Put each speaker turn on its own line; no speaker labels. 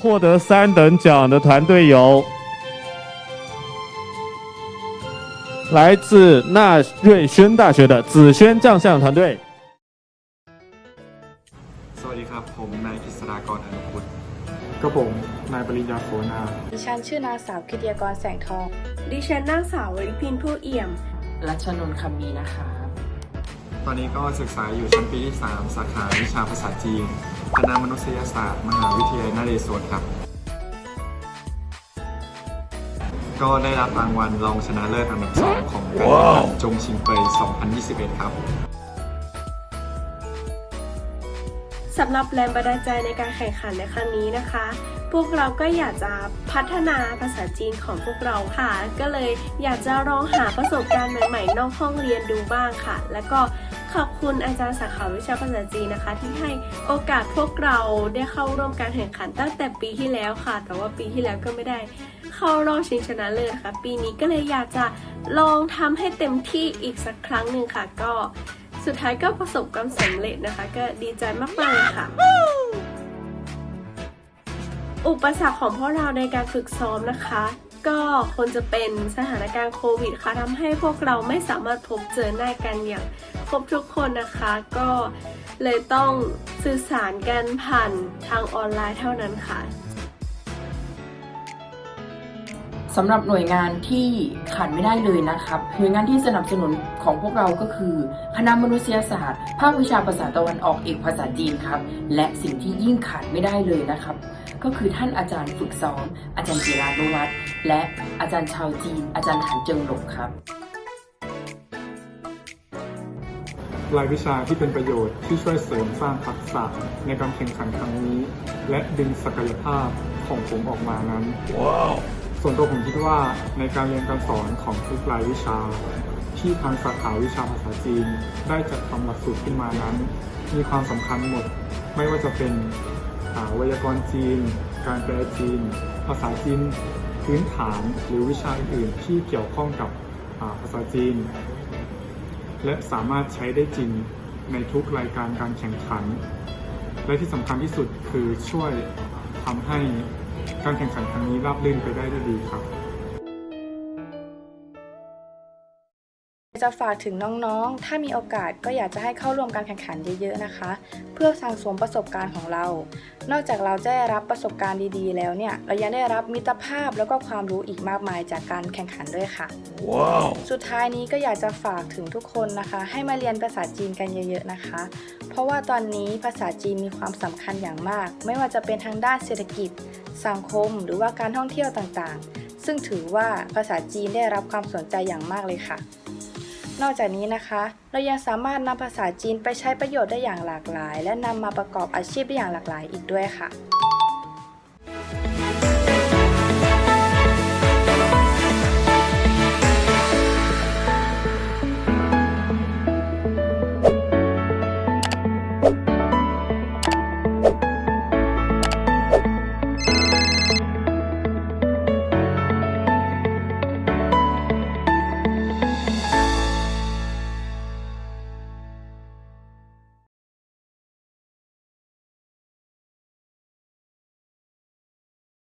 获得三等奖的团队有来自纳瑞轩大学的紫萱将相团队。
สวัสดีครับ ผมนายกฤษฎากรอนุพุทธ
ก็ผมนายปริญญาโสนา
ดิฉันชื่อนางสาวกิติยากรแสงทอง
ดิฉันนางสาววริพินผู้เอี่ยม
รัชนนท์คำมีนะคะ
ตอนนี้ก็ศึกษาอยู่ชั้นปีที่ 3 สาขาวิชาภาษาจีน คณะมนุษยศาสตร์มหาวิทยาลัยนเรศวรครับ ก็ได้รับรางวัลรองชนะเลิศอันดับสองของการแข่งขันจงชิงเปย2021 ครับ
สำหรับแรงบันดาลใจในการแข่งขันในครั้งนี้นะคะ พวกเราก็อยากจะพัฒนาภาษาจีนของพวกเราค่ะ ก็เลยอยากจะลองหาประสบการณ์ใหม่ ๆ นอกห้องเรียนดูบ้างค่ะ แล้วก็ ขอบคุณอาจารย์สาขาวิชาภาษาจีนนะคะ ที่ให้โอกาสพวกเราได้เข้าร่วมการแข่งขันตั้งแต่ปีที่แล้วค่ะ แต่ว่าปีที่แล้วก็ไม่ได้เข้ารอบชิงชนะเลิศค่ะ ปีนี้ก็เลยอยากจะลองทำให้เต็มที่อีกสักครั้งหนึ่งค่ะ ก็สุดท้ายก็ประสบความสำเร็จนะคะ ก็ดีใจมากๆเลยค่ะอุปสรรคของพวกเราในการฝึกซ้อมนะคะ ก็คงจะเป็นสถานการณ์โควิดค่ะทำให้พวกเราไม่สามารถพบเจอหน้ากันอย่างครบทุกคนนะคะ ก็เลยต้องสื่อสารกันผ่านทางออนไลน์เท่านั้นค่ะ
สำหรับหน่วยงานที่ขาดไม่ได้เลยนะครับหน่วยงานที่สนับสนุนของพวกเราก็คือ คณะมนุษยศาสตร์ ภาควิชาภาษาตะวันออกเอกภาษาจีนครับ และสิ่งที่ยิ่งขาดไม่ได้เลยนะครับ ก็คือท่านอาจารย์ฝึกซ้อม อาจารย์จิรานุวัฒน์และอาจารย์ชาวจีน อาจารย์หันเจิงหลงครับ
รายวิชาที่เป็นประโยชน์ที่ช่วยเสริมสร้างทักษะในการแข่งขันครั้งนี้ และดึงศักยภาพของผมออกมานั้นส่วนตัวผมคิดว่าในการเรียนการสอนของทุกรายวิชา ที่ทางสาขาวิชาภาษาจีน ได้จัดทำหลักสูตรขึ้นมานั้น มีความสำคัญหมด ไม่ว่าจะเป็นอ่า ไวยากรณ์จีน การแปลจีน ภาษาจีนพื้นฐานหรือวิชาอื่นๆที่เกี่ยวข้องกับาภาษาจีน และสามารถใช้ได้จริงในทุกรายการการแข่งขัน และที่สำคัญที่สุดคือช่วยทำให้การแข่งขันครั้งนี้ราบรื่นไปได้ด้วยดีครับ
จะฝากถึงน้องๆ ถ้ามีโอกาสก็อยากจะให้เข้าร่วมการแข่งขันเยอะๆนะคะ เพื่อสั่งสมประสบการณ์ของเรา นอกจากเราจะได้รับประสบการณ์ดีๆ แล้วเนี่ยเรายังได้รับมิตรภาพแล้วก็ความรู้อีกมากมายจากการแข่งขันด้วยค่ะสุดท้ายนี้ก็อยากจะฝากถึงทุกคนนะคะ ให้มาเรียนภาษาจีนกันเยอะๆนะคะ เพราะว่าตอนนี้ภาษาจีนมีความสำคัญอย่างมาก ไม่ว่าจะเป็นทางด้านเศรษฐกิจ สังคม หรือว่าการท่องเที่ยวต่างๆ ซึ่งถือว่าภาษาจีนได้รับความสนใจอย่างมากเลยค่ะ นอกจากนี้นะคะ เรายังสามารถนำภาษาจีนไปใช้ประโยชน์ได้อย่างหลากหลาย และนำมาประกอบอาชีพได้อย่างหลากหลายอีกด้วยค่ะ